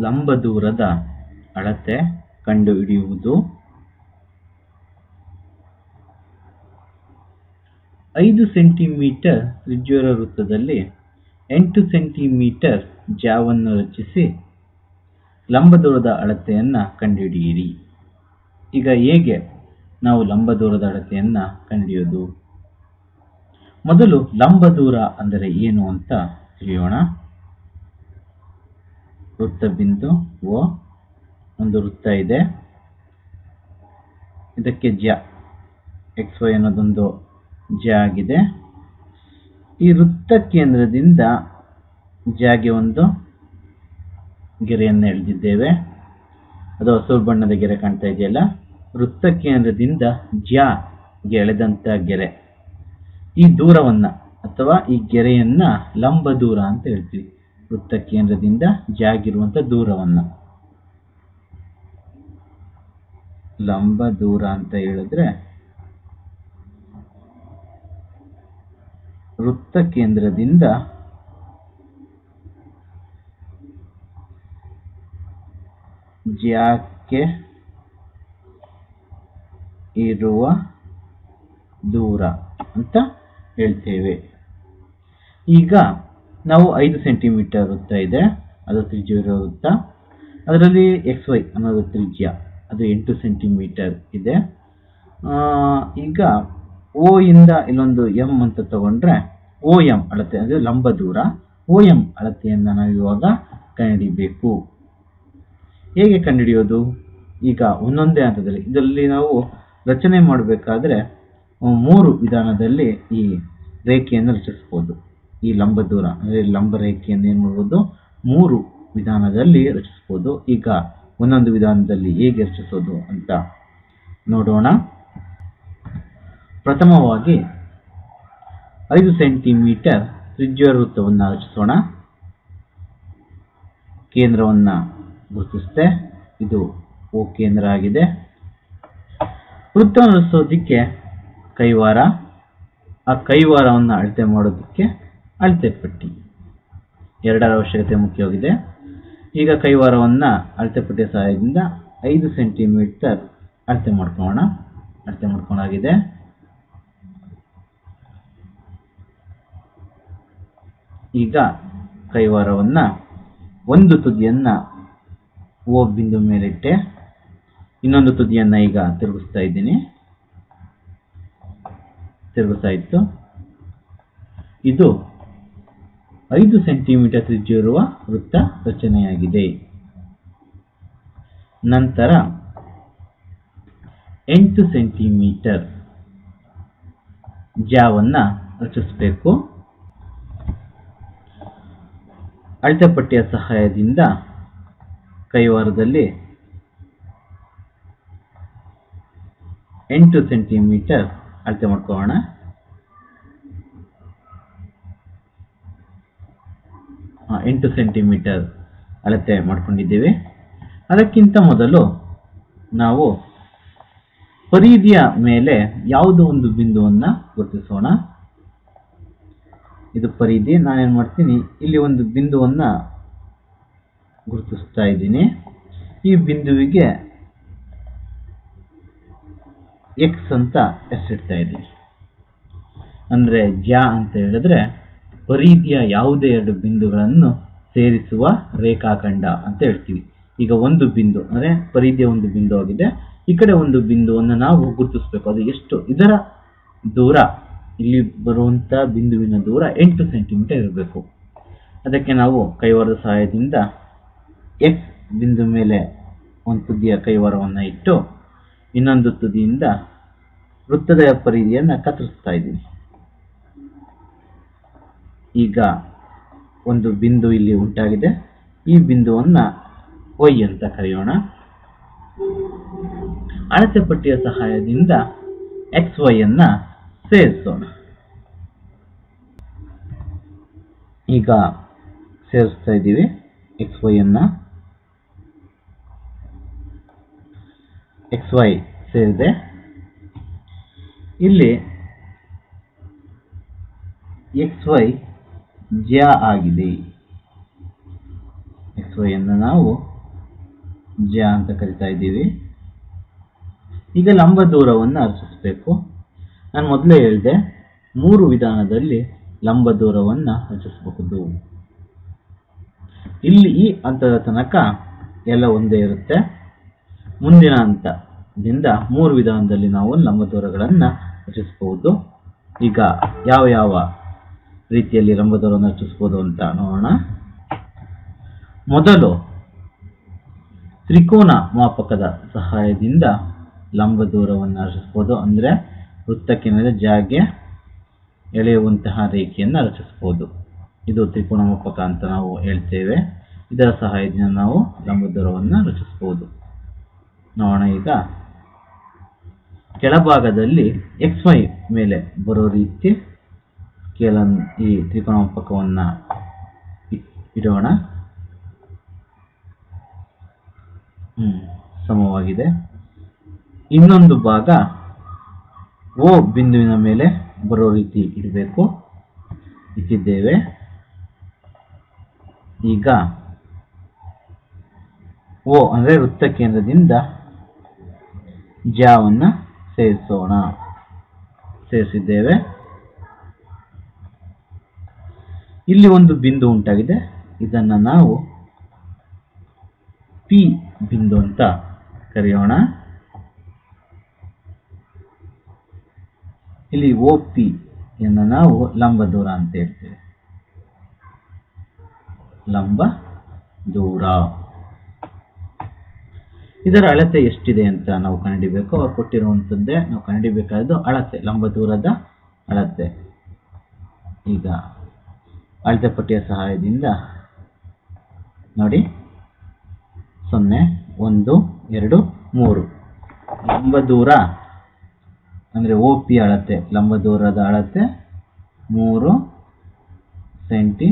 ಲಂಬ ದೂರದ ಅಳತೆ ಕಂಡುಹಿಡಿಯುವುದು. ಐದು ಸೆಂಟಿಮೀಟರ್ ತ್ರಿಜ್ಯದ ವೃತ್ತದಲ್ಲಿ ಎಂಟು ಸೆಂಟಿಮೀಟರ್ ಜಾವನ್ನು ರಚಿಸಿ ಲಂಬ ದೂರದ ಅಳತೆಯನ್ನು ಕಂಡುಹಿಡಿಯಿರಿ. ಈಗ ಹೇಗೆ ನಾವು ಲಂಬ ದೂರದ ಅಳತೆಯನ್ನು ಕಂಡುಹಿಡಿಯೋದು? ಮೊದಲು ಲಂಬ ದೂರ ಅಂದರೆ ಏನು ಅಂತ ತಿಳಿಯೋಣ. ವೃತ್ತ ಬಿಂದು ಓ ಒಂದು ವೃತ್ತ ಇದೆ. ಇದಕ್ಕೆ ಜ ಎಕ್ಸ್ ವೈ ಅನ್ನೋದೊಂದು ಜ ಆಗಿದೆ. ಈ ವೃತ್ತ ಕೇಂದ್ರದಿಂದ ಜಾಗೆ ಒಂದು ಗೆರೆಯನ್ನು ಎಳೆದಿದ್ದೇವೆ. ಅದು ಹಸಿರು ಬಣ್ಣದ ಗೆರೆ ಕಾಣ್ತಾ ಇದೆಯಲ್ಲ? ವೃತ್ತ ಕೇಂದ್ರದಿಂದ ಜ್ಯಾಗೆ ಎಳೆದಂಥ ಗೆರೆ. ಈ ದೂರವನ್ನು, ಅಥವಾ ಈ ಗೆರೆಯನ್ನು ಲಂಬ ದೂರ ಅಂತ ಹೇಳ್ತೀವಿ. ವೃತ್ತ ಕೇಂದ್ರದಿಂದ ಜಾಗಿರುವಂತ ದೂರವನ್ನು. ಲಂಬ ದೂರ ಅಂತ ಹೇಳಿದ್ರೆ ವೃತ್ತ ಕೇಂದ್ರದಿಂದ ಜ್ಯಾಕ್ಕೆ ಇರುವ ದೂರ ಅಂತ ಹೇಳ್ತೇವೆ. ಈಗ ನಾವು ಐದು ಸೆಂಟಿಮೀಟರ್ ವೃತ್ತ ಇದೆ, ಅದು ತ್ರಿಜ್ಯ ಇರೋ ವೃತ್ತ. ಅದರಲ್ಲಿ ಎಕ್ಸ್ ವೈ ಅನ್ನೋದು ತ್ರಿಜ್ಯ, ಅದು ಎಂಟು ಸೆಂಟಿಮೀಟರ್ ಇದೆ. ಈಗ ಓ ಇಂದ ಇಲ್ಲೊಂದು ಎಂ ಅಂತ ತಗೊಂಡ್ರೆ ಓ ಎಂ ಅಳತೆ ಅಂದರೆ ಲಂಬ ದೂರ. ಓ ಎಂ ಅಳತೆಯನ್ನು ನಾವು ಇವಾಗ ಕಂಡುಹಿಡಿಬೇಕು. ಹೇಗೆ ಕಂಡುಹಿಡಿಯೋದು? ಈಗ ಒಂದೊಂದೇ ಹಂತದಲ್ಲಿ ಇದರಲ್ಲಿ ನಾವು ರಚನೆ ಮಾಡಬೇಕಾದ್ರೆ ಮೂರು ವಿಧಾನದಲ್ಲಿ ಈ ರೇಖೆಯನ್ನು ರಚಿಸ್ಬೋದು. ಈ ಲಂಬ ದೂರ, ಅಂದರೆ ಲಂಬ ರೇಖೆಯನ್ನು ಏನು ಮಾಡ್ಬೋದು? ಮೂರು ವಿಧಾನದಲ್ಲಿ ರಚಿಸ್ಬೋದು. ಈಗ ಒಂದೊಂದು ವಿಧಾನದಲ್ಲಿ ಹೇಗೆ ರಚಿಸೋದು ಅಂತ ನೋಡೋಣ. ಪ್ರಥಮವಾಗಿ ಐದು ಸೆಂಟಿಮೀಟರ್ ತ್ರಿಜ್ಯ ವೃತ್ತವನ್ನು ರಚಿಸೋಣ. ಕೇಂದ್ರವನ್ನು ಗುರುತಿಸಿದೆ ಇದು ಓ ಕೇಂದ್ರ ಆಗಿದೆ. ವೃತ್ತವನ್ನು ರಚಿಸೋದಕ್ಕೆ ಕೈವಾರ. ಆ ಕೈವಾರವನ್ನು ಅಳತೆ ಮಾಡೋದಕ್ಕೆ ಅಳತೆ ಪಟ್ಟಿ. ಎರಡರ ಅವಶ್ಯಕತೆ ಮುಖ್ಯವಾಗಿದೆ. ಈಗ ಕೈವಾರವನ್ನು ಅಳತೆ ಪಟ್ಟಿಯ ಸಹಾಯದಿಂದ ಐದು ಸೆಂಟಿಮೀಟರ್ ಅಳತೆ ಮಾಡ್ಕೊಳ್ಳೋಣ. ಅಳತೆ ಮಾಡ್ಕೊಂಡಾಗಿದೆ. ಈಗ ಕೈವಾರವನ್ನು ಒಂದು ತುದಿಯನ್ನು ಓ ಬಿಂದು ಮೇಲಿಟ್ಟೆ. ಇನ್ನೊಂದು ತುದಿಯನ್ನು ಈಗ ತಿರುಗಿಸ್ತಾ ಇದ್ದೀನಿ. ತಿರುಗಿಸ್ತಾ ಇತ್ತು. ಇದು ಐದು ಸೆಂಟಿಮೀಟರ್ ತ್ರಿಜ್ಯ ಇರುವ ವೃತ್ತ ರಚನೆಯಾಗಿದೆ. ನಂತರ ಎಂಟು ಸೆಂಟಿಮೀಟರ್ ಜಾವನ್ನು ರಚಿಸಬೇಕು. ಅಳತೆಪಟ್ಟಿಯ ಸಹಾಯದಿಂದ ಕೈವಾರದಲ್ಲಿ ಎಂಟು ಸೆಂಟಿಮೀಟರ್ ಅಳತೆ ಮಾಡ್ಕೊಳ್ಳೋಣ ಆ, ಎಂಟು ಸೆಂಟಿಮೀಟರ್ ಅಳತೆ ಮಾಡಿಕೊಂಡಿದ್ದೇವೆ. ಅದಕ್ಕಿಂತ ಮೊದಲು ನಾವು ಪರಿಧಿಯ ಮೇಲೆ ಯಾವುದೋ ಒಂದು ಬಿಂದುವನ್ನು ಗುರುತಿಸೋಣ. ಇದು ಪರಿಧಿ, ನಾನೇನು ಮಾಡ್ತೀನಿ, ಇಲ್ಲಿ ಒಂದು ಬಿಂದುವನ್ನು ಗುರುತಿಸ್ತಾ ಇದ್ದೀನಿ. ಈ ಬಿಂದುವಿಗೆ ಎಕ್ಸ್ ಅಂತ ಹೆಸರಿಡ್ತಾ ಇದ್ದೀನಿ. ಅಂದರೆ ಜ್ಯಾ ಅಂತ ಹೇಳಿದ್ರೆ ಪರಿಧಿಯ ಯಾವುದೇ ಎರಡು ಬಿಂದುಗಳನ್ನು ಸೇರಿಸುವ ರೇಖಾಖಂಡ ಅಂತ ಹೇಳ್ತೀವಿ. ಈಗ ಒಂದು ಬಿಂದು, ಅಂದರೆ ಪರಿಧಿಯ ಒಂದು ಬಿಂದು ಆಗಿದೆ. ಈ ಕಡೆ ಒಂದು ಬಿಂದುವನ್ನು ನಾವು ಗುರುತಿಸಬೇಕು. ಅದು ಎಷ್ಟು? ಇದರ ದೂರ, ಇಲ್ಲಿ ಬರುವಂಥ ಬಿಂದುವಿನ ದೂರ ಎಂಟು ಸೆಂಟಿಮೀಟರ್ ಇರಬೇಕು. ಅದಕ್ಕೆ ನಾವು ಕೈವಾರದ ಸಹಾಯದಿಂದ ಎಕ್ಸ್ ಬಿಂದು ಮೇಲೆ ಒಂದು ತುದಿಯ ಕೈವಾರವನ್ನು ಇಟ್ಟು ಇನ್ನೊಂದು ತುದಿಯಿಂದ ವೃತ್ತದ ಪರಿಧಿಯನ್ನು ಕತ್ತರಿಸ್ತಾ ಇದ್ದೀನಿ ಈಗ ಒಂದು ಬಿಂದು ಇಲ್ಲಿ ಉಂಟಾಗಿದೆ. ಈ ಬಿಂದುವನ್ನು ವೈ ಅಂತ ಕರೆಯೋಣ. ಅಳತೆ ಪಟ್ಟಿಯ ಸಹಾಯದಿಂದ ಎಕ್ಸ್ ವೈ ಅನ್ನ ಸೇರಿಸೋಣ. ಈಗ ಸೇರಿಸ್ತಾ ಇದ್ದೀವಿ ಎಕ್ಸ್ ವೈ ಅನ್ನ. ಎಕ್ಸ್ ವೈ ಸೇರಿದೆ. ಇಲ್ಲಿ ಎಕ್ಸ್ ವೈ ಜ್ಯ ಆಗಿದೆ. ಎಕ್ಸ್ ವೈಯನ್ನು ನಾವು ಜ ಅಂತ ಕರಿತಾ ಇದ್ದೀವಿ. ಈಗ ಲಂಬ ದೂರವನ್ನು ರಚಿಸಬೇಕು ನಾನು ಮೊದಲೇ ಹೇಳಿದೆ, ಮೂರು ವಿಧಾನದಲ್ಲಿ ಲಂಬ ದೂರವನ್ನು ರಚಿಸಬಹುದು ಇಲ್ಲಿ ಈ ಹಂತದ ತನಕ ಎಲ್ಲ ಒಂದೇ ಇರುತ್ತೆ. ಮುಂದಿನ ಹಂತದಿಂದ ಮೂರು ವಿಧಾನದಲ್ಲಿ ನಾವು ಲಂಬ ದೂರಗಳನ್ನು ರಚಿಸಬಹುದು ಈಗ ಯಾವ ಯಾವ ರೀತಿಯಲ್ಲಿ ದೂರವನ್ನು ರಚಿಸಬಹುದು ಅಂತ ನೋಡೋಣ. ಮೊದಲು ತ್ರಿಕೋನ ಮಾಪಕದ ಸಹಾಯದಿಂದ ಲಂಬ ದೂರವನ್ನು ರಚಿಸಬಹುದು. ಅಂದರೆ ವೃತ್ತಕ್ಕೆ ಮೇಲೆ ಜಾಗೆ ಎಳೆಯುವಂತಹ ರೇಖೆಯನ್ನು ರಚಿಸಬಹುದು. ಇದು ತ್ರಿಕೋನ ಮಾಪಕ ಅಂತ ನಾವು ಹೇಳ್ತೇವೆ. ಇದರ ಸಹಾಯದಿಂದ ನಾವು ಲಂಬ ದೂರವನ್ನು ರಚಿಸಬಹುದು. ನೋಡೋಣ ಈಗ. ಕೆಳಭಾಗದಲ್ಲಿ ಎಕ್ಸ್ ವೈ ಮೇಲೆ ಬರೋ ರೀತಿ ಕೆಲ ಈ ತ್ರಿಕೋನ ಪಕ್ಕವನ್ನು ಇಡೋಣ ಸಮವಾಗಿದೆ ಇನ್ನೊಂದು ಭಾಗ ಓ ಬಿಂದುವಿನ ಮೇಲೆ ಬರೋ ರೀತಿ ಇಡಬೇಕು. ಇಟ್ಟಿದ್ದೇವೆ. ಈಗ ಓ ಅಂದರೆ ವೃತ್ತ ಕೇಂದ್ರದಿಂದ ಜಾವನ್ನು ಸೇರಿಸೋಣ. ಸೇರಿಸಿದ್ದೇವೆ. ಇಲ್ಲಿ ಒಂದು ಬಿಂದು ಉಂಟಾಗಿದೆ. ಇದನ್ನು ನಾವು ಪಿ ಬಿಂದು ಅಂತ ಕರೆಯೋಣ. ಇಲ್ಲಿ ಓ ಪಿ ಯನ್ನು ನಾವು ಲಂಬ ದೂರ ಅಂತ ಹೇಳ್ತೇವೆ. ಲಂಬ ದೂರ. ಇದರ ಅಳತೆ ಎಷ್ಟಿದೆ ಅಂತ ನಾವು ಕಂಡುಹಿಡಿಬೇಕು ಅವ್ರು ಕೊಟ್ಟಿರುವಂಥದ್ದೇ ನಾವು ಕಂಡುಹಿಡಿಬೇಕಾದ್ದು ಅಳತೆ, ಲಂಬ ದೂರದ ಅಳತೆ. ಈಗ ಅಳತೆ ಪಟ್ಟಿಯ ಸಹಾಯದಿಂದ ನೋಡಿ. ಸೊನ್ನೆ, ಒಂದು, ಎರಡು, ಮೂರು. ಲಂಬ ದೂರ ಅಂದರೆ ಓ ಪಿ ಅಳತೆ, ಲಂಬ ದೂರದ ಅಳತೆ ಮೂರು ಸೆಂಟಿ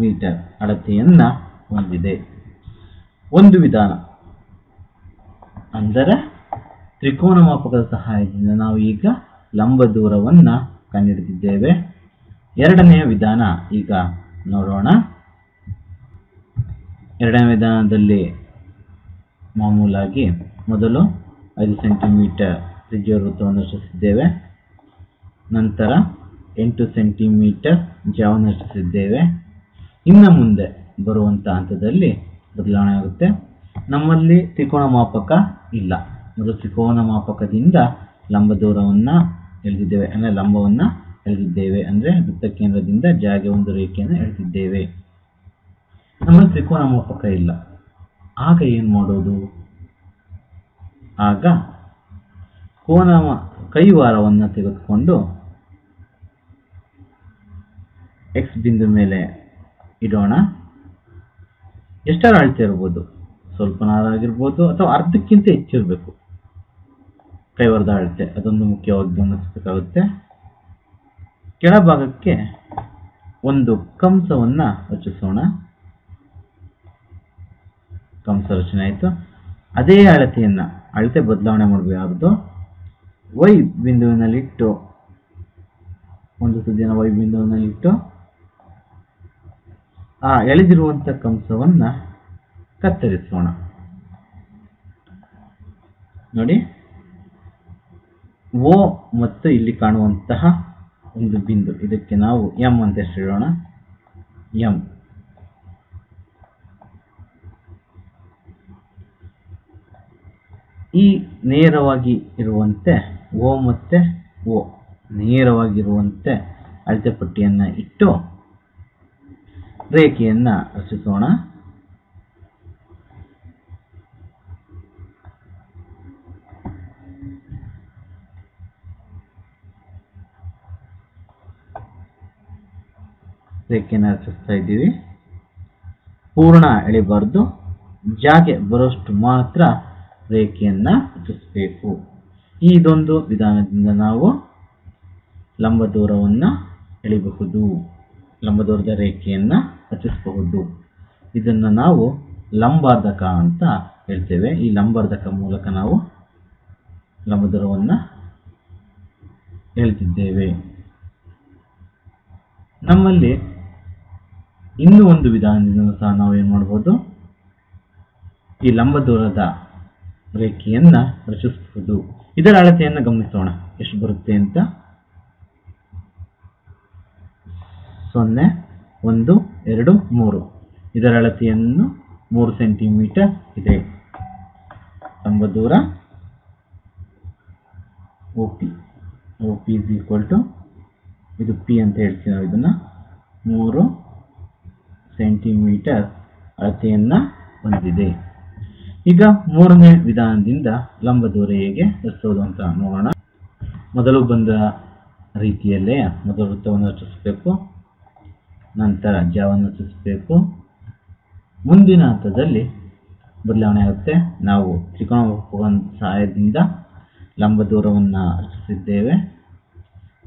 ಮೀಟರ್ ಅಳತೆಯನ್ನು ಹೊಂದಿದೆ. ಒಂದು ವಿಧಾನ ಅಂದರೆ ತ್ರಿಕೋನ ಮಾಪಕದ ಸಹಾಯದಿಂದ ನಾವು ಈಗ ಲಂಬ ದೂರವನ್ನು ಕಂಡುಹಿಡಿದಿದ್ದೇವೆ. ಎರಡನೆಯ ವಿಧಾನ ಈಗ ನೋಡೋಣ. ಎರಡನೇ ವಿಧಾನದಲ್ಲಿ ಮಾಮೂಲಾಗಿ ಮೊದಲು ಐದು ಸೆಂಟಿಮೀಟರ್ ತ್ರಿಜ್ಯ ವೃತ್ತವನ್ನು ರಚಿಸಿದ್ದೇವೆ. ನಂತರ ಎಂಟು ಸೆಂಟಿಮೀಟರ್ ಜಾವನ್ನು ರಚಿಸಿದ್ದೇವೆ. ಇನ್ನು ಮುಂದೆ ಬರುವಂಥ ಹಂತದಲ್ಲಿ ಬದಲಾವಣೆ ಆಗುತ್ತೆ. ನಮ್ಮಲ್ಲಿ ತ್ರಿಕೋನ ಮಾಪಕ ಇಲ್ಲ. ಮೊದಲು ತ್ರಿಕೋನ ಮಾಪಕದಿಂದ ಲಂಬ ದೂರವನ್ನು ಎಳೆದಿದ್ದೇವೆ, ಅಂದರೆ ಲಂಬವನ್ನು ಎಳೆದಿದ್ದೇವೆ ಅಂದರೆ ವೃತ್ತ ಕೇಂದ್ರದಿಂದ ಜಾಗೆ ಒಂದು ರೇಖೆಯನ್ನು ಎಳೆದಿದ್ದೇವೆ. ನಮ್ಮಲ್ಲಿ ತ್ರಿಕೋನ ಮಾಪಕ ಇಲ್ಲ. ಆಗ ಏನು ಮಾಡೋದು? ಆಗ ಕೋನ ಕೈವಾರವನ್ನು ತೆಗೆದುಕೊಂಡು ಎಕ್ಸ್ ಬಿಂದು ಮೇಲೆ ಇಡೋಣ. ಎಷ್ಟರ ಅಳತೆ ಇರ್ಬೋದು? ಸ್ವಲ್ಪ ಆಗಿರ್ಬೋದು ಅಥವಾ ಅರ್ಧಕ್ಕಿಂತ ಹೆಚ್ಚಿರಬೇಕು. ಕೈವಾರದ ಅಳತೆ ಅದೊಂದು ಮುಖ್ಯವಾಗಿ ಗಮನಿಸಬೇಕಾಗುತ್ತೆ. ಕೆಳಭಾಗಕ್ಕೆ ಒಂದು ಕಂಸವನ್ನು ರಚಿಸೋಣ. ಕಂಸ ರಚನೆ ಆಯಿತು. ಅದೇ ಅಳತೆಯನ್ನ, ಅಳತೆ ಬದಲಾವಣೆ ಮಾಡಬೇಕಾದ್ದು ವೈ ಬಿಂದುವಿನಲ್ಲಿಟ್ಟು. ಒಂದು ಸುದ್ದಿಯನ್ನು ವೈ ಬಿಂದುವಿನಲ್ಲಿಟ್ಟು. ಆ ಎಳೆದಿರುವಂಥ ಕಂಸವನ್ನು ಕತ್ತರಿಸೋಣ. ನೋಡಿ. ಓ ಮತ್ತು ಇಲ್ಲಿ ಕಾಣುವಂತಹ ಒಂದು ಬಿಂದು. ಇದಕ್ಕೆ ನಾವು ಎಂ ಅಂತ ಹೆಸರಿಡೋಣ. ಎಂ ಈ ನೇರವಾಗಿ ಇರುವಂತೆ ಓ ಮತ್ತೆ ಓ ನೇರವಾಗಿರುವಂತೆ ಅಳತೆ ಪಟ್ಟಿಯನ್ನು ಇಟ್ಟು ರೇಖೆಯನ್ನು ರಚಿಸೋಣ. ರೇಖೆಯನ್ನು ರಚಿಸ್ತಾ ಇದ್ದೀವಿ. ಪೂರ್ಣ ಎಳಿಬಾರ್ದು. ಜಾಗೆ ಬರೋಷ್ಟು ಮಾತ್ರ ರೇಖೆಯನ್ನು ರಚಿಸಬೇಕು ಇದೊಂದು ವಿಧಾನದಿಂದ ನಾವು ಲಂಬ ದೂರವನ್ನು ಎಳಿಬಹುದು. ಲಂಬ ದೂರದ ರೇಖೆಯನ್ನು ರಚಿಸಬಹುದು. ಇದನ್ನು ನಾವು ಲಂಬಾರ್ಧಕ ಅಂತ ಹೇಳ್ತೇವೆ. ಈ ಲಂಬಾರ್ಧಕ ಮೂಲಕ ನಾವು ಲಂಬ ದೂರವನ್ನು ಹೇಳ್ತಿದ್ದೇವೆ ನಮ್ಮಲ್ಲಿ ಇನ್ನೂ ಒಂದು ವಿಧಾನದಿಂದ ಸಹ ನಾವು ಏನು ಮಾಡ್ಬೋದು? ಈ ಲಂಬ ದೂರದ ರೇಖೆಯನ್ನು ರಚಿಸಬಹುದು. ಇದರ ಅಳತೆಯನ್ನು ಗಮನಿಸೋಣ. ಎಷ್ಟು ಬರುತ್ತೆ ಅಂತ? ಸೊನ್ನೆ, ಒಂದು, ಎರಡು, ಮೂರು. ಇದರ ಅಳತೆಯನ್ನು ಮೂರು ಸೆಂಟಿಮೀಟರ್ ಇದೆ. ಲಂಬ ದೂರ O P O P is equal to ಇದು ಪಿ ಅಂತ ಹೇಳ್ತೀವಿ ನಾವು ಇದನ್ನು. ಮೂರು ಸೆಂಟಿಮೀಟರ್ ಅಳತೆಯನ್ನು ಹೊಂದಿದೆ. ಈಗ ಮೂರನೇ ವಿಧಾನದಿಂದ ಲಂಬ ದೂರ ಹೇಗೆ ರಚಿಸೋದು ಅಂತ ನೋಡೋಣ. ಮೊದಲು ಬಂದ ರೀತಿಯಲ್ಲೇ ಮೊದಲು ವೃತ್ತವನ್ನು ರಚಿಸಬೇಕು, ನಂತರ ಜಾವನ್ನು ರಚಿಸಬೇಕು. ಮುಂದಿನ ಹಂತದಲ್ಲಿ ಬದಲಾವಣೆ ಆಗುತ್ತೆ. ನಾವು ತ್ರಿಕೋನ ಸಹಾಯದಿಂದ ಲಂಬ ದೂರವನ್ನು ರಚಿಸಿದ್ದೇವೆ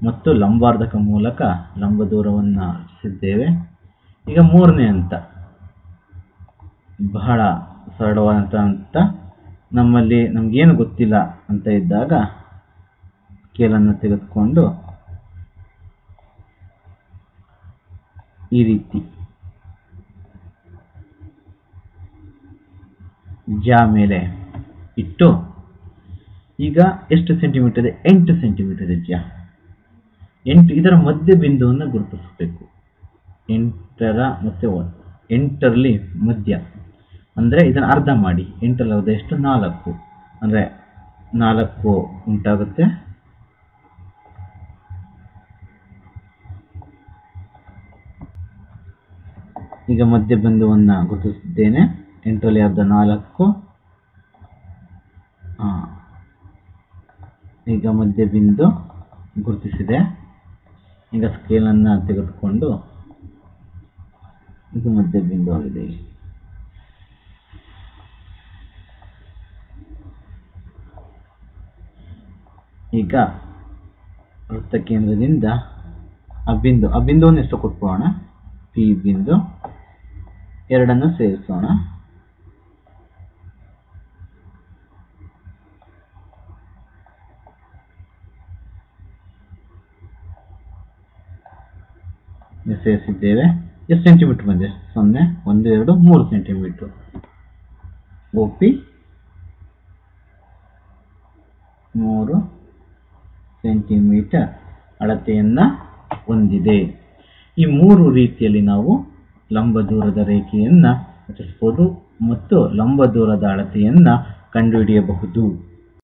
ಮತ್ತು ಲಂಬಾರ್ಧಕ ಮೂಲಕ ಲಂಬ ದೂರವನ್ನು ರಚಿಸಿದ್ದೇವೆ. ಈಗ ಮೂರನೇ ಹಂತ. ಬಹಳ ಸರಳವಾದಂಥ ಅಂತ ನಮ್ಮಲ್ಲಿ ನಮಗೇನು ಗೊತ್ತಿಲ್ಲ ಅಂತ ಇದ್ದಾಗ ಸ್ಕೇಲನ್ನು ತೆಗೆದುಕೊಂಡು ಈ ರೀತಿ. ಜಾ ಮೇಲೆ ಇಟ್ಟು ಈಗ ಎಷ್ಟು ಸೆಂಟಿಮೀಟರ್ ಇದೆ? ಎಂಟು ಸೆಂಟಿಮೀಟರ್ ಇದೆ ಜಾ. ಎಂಟು ಇದರ ಮಧ್ಯ ಬಿಂದುವನ್ನು ಗುರುತಿಸಬೇಕು. ಎಂಟರ ಮತ್ತೆ ಒನ್. ಎಂಟರಲ್ಲಿ ಮಧ್ಯ. ಅಂದರೆ ಇದನ್ನು ಅರ್ಧ ಮಾಡಿ. ಎಂಟರಲ್ಲಿ ಅರ್ಧ ಎಷ್ಟು? ನಾಲ್ಕು. ಅಂದರೆ ನಾಲ್ಕು ಉಂಟಾಗುತ್ತೆ. ಈಗ ಮಧ್ಯ ಬಿಂದುವನ್ನು ಗುರುತಿಸಿದ್ದೇನೆ ಎಂಟರಲ್ಲಿ ಅರ್ಧ ನಾಲ್ಕು. ಈಗ ಮಧ್ಯ ಬಿಂದು ಗುರುತಿಸಿದೆ. ಈಗ ಸ್ಕೇಲನ್ನು ತೆಗೆದುಕೊಂಡು ಇದು ಮಧ್ಯ ಬಿಂದು ಆಗಿದೆ ಇಲ್ಲಿ. ಈಗ ವೃತ್ತ ಕೇಂದ್ರದಿಂದ ಆ ಬಿಂದು ಆ ಬಿಂದುವನ್ನು ಎಷ್ಟು ಕೊಟ್ಕೊಳ್ಳೋಣ ಪಿ ಬಿಂದು ಎರಡನ್ನು ಸೇರಿಸೋಣ ಈಗ ಸೇರಿಸಿದ್ದೇವೆ ಎಷ್ಟು ಸೆಂಟಿಮೀಟರ್ ಬಂದಿದೆ ಸೊನ್ನೆ, ಒಂದು, ಎರಡು, ಮೂರು ಸೆಂಟಿಮೀಟರ್ ಒ ಪಿ ಮೂರು ಸೆಂಟಿಮೀಟರ್ ಅಳತೆಯನ್ನು ಹೊಂದಿದೆ. ಈ ಮೂರು ರೀತಿಯಲ್ಲಿ ನಾವು ಲಂಬ ದೂರದ ರೇಖೆಯನ್ನು ರಚಿಸಬಹುದು ಮತ್ತು ಲಂಬ ದೂರದ ಅಳತೆಯನ್ನು ಕಂಡುಹಿಡಿಯಬಹುದು.